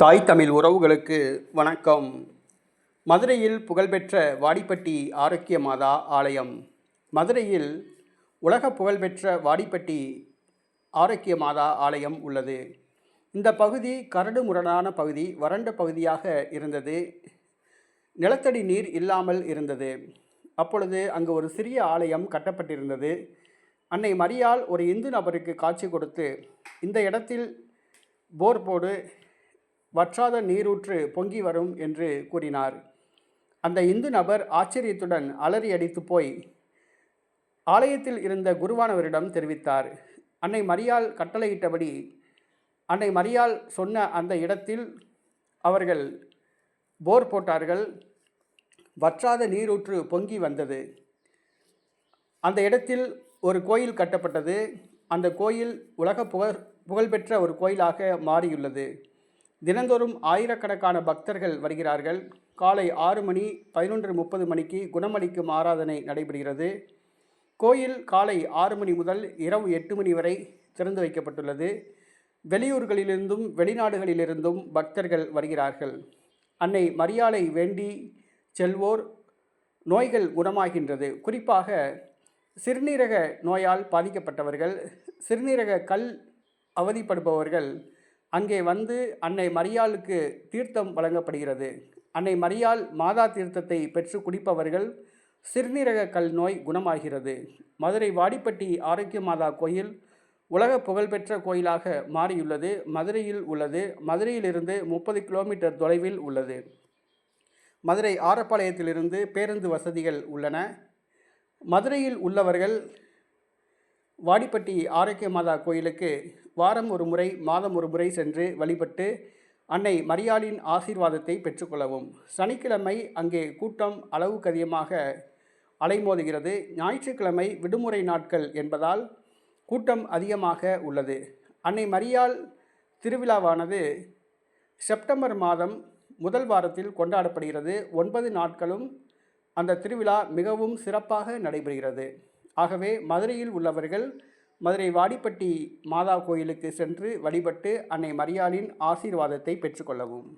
தாய் தமிழ் உறவுகளுக்கு வணக்கம். மதுரையில் புகழ்பெற்ற வாடிப்பட்டி ஆரோக்கிய மாதா ஆலயம். மதுரையில் உலக புகழ்பெற்ற வாடிப்பட்டி ஆரோக்கிய மாதா ஆலயம் உள்ளது. இந்த பகுதி கரடு முரடான பகுதி வறண்ட பகுதியாக இருந்தது. நிலத்தடி நீர் இல்லாமல் இருந்தது. அப்பொழுது அங்கு ஒரு சிறிய ஆலயம் கட்டப்பட்டிருந்தது. அன்னை மரியால் ஒரு இந்து நபருக்கு காட்சி கொடுத்து இந்த இடத்தில் போர் போடு வற்றாத நீரூற்று பொங்கி வரும் என்று கூறினார். அந்த இந்து நபர் ஆச்சரியத்துடன் அலறி அடித்து போய் ஆலயத்தில் இருந்த குருவானவரிடம் தெரிவித்தார். அன்னை மரியால் கட்டளையிட்டபடி அன்னை மரியால் சொன்ன அந்த இடத்தில் அவர்கள் போர் போட்டார்கள். வற்றாத நீரூற்று பொங்கி வந்தது. அந்த இடத்தில் ஒரு கோயில் கட்டப்பட்டது. அந்த கோயில் உலக புகழ் புகழ்பெற்ற ஒரு கோயிலாக மாறியுள்ளது. தினந்தோறும் ஆயிரக்கணக்கான பக்தர்கள் வருகிறார்கள். காலை ஆறு மணி பதினொன்று முப்பது மணிக்கு குணமளிக்கும் ஆராதனை நடைபெறுகிறது. கோயில் காலை ஆறு மணி முதல் இரவு எட்டு மணி வரை திறந்து வைக்கப்பட்டுள்ளது. வெளியூர்களிலிருந்தும் வெளிநாடுகளிலிருந்தும் பக்தர்கள் வருகிறார்கள். அன்னை மரியாளை வேண்டி செல்வோர் நோய்கள் குணமாகின்றது. குறிப்பாக சிறுநீரக நோயால் பாதிக்கப்பட்டவர்கள் சிறுநீரக கல் அவதிப்படுபவர்கள் அங்கே வந்து அன்னை மரியாளுக்கு தீர்த்தம் வழங்கப்படுகிறது. அன்னை மரியாள் மாதா தீர்த்தத்தை பெற்று குடிப்பவர்கள் சிறுநீரக கல் நோய் குணமாகிறது. மதுரை வாடிப்பட்டி ஆரோக்கிய மாதா கோயில் உலக புகழ்பெற்ற கோயிலாக மாறியுள்ளது. மதுரையில் உள்ளது. மதுரையிலிருந்து முப்பது கிலோமீட்டர் தொலைவில் உள்ளது. மதுரை ஆரப்பாளையத்திலிருந்து பேருந்து வசதிகள் உள்ளன. மதுரையில் உள்ளவர்கள் வாடிப்பட்டி ஆரோக்கிய மாதா கோயிலுக்கு வாரம் ஒரு முறை மாதம் ஒரு முறை சென்று வழிபட்டு அன்னை மரியாளின் ஆசீர்வாதத்தை பெற்றுக்கொள்ளவும். சனிக்கிழமை அங்கே கூட்டம் அளவுக்கு அதிகமாக அலைமோதுகிறது. ஞாயிற்றுக்கிழமை விடுமுறை நாட்கள் என்பதால் கூட்டம் அதிகமாக உள்ளது. அன்னை மரியாள் திருவிழாவானது செப்டம்பர் மாதம் முதல் வாரத்தில் கொண்டாடப்படுகிறது. ஒன்பது நாட்களும் அந்த திருவிழா மிகவும் சிறப்பாக நடைபெறுகிறது. ஆகவே மதுரையில் உள்ளவர்கள் மதுரை வாடிப்பட்டி மாதா கோயிலுக்கு சென்று வழிபட்டு அன்னை மரியாளின் ஆசீர்வாதத்தை பெற்றுக்கொள்ளவும்.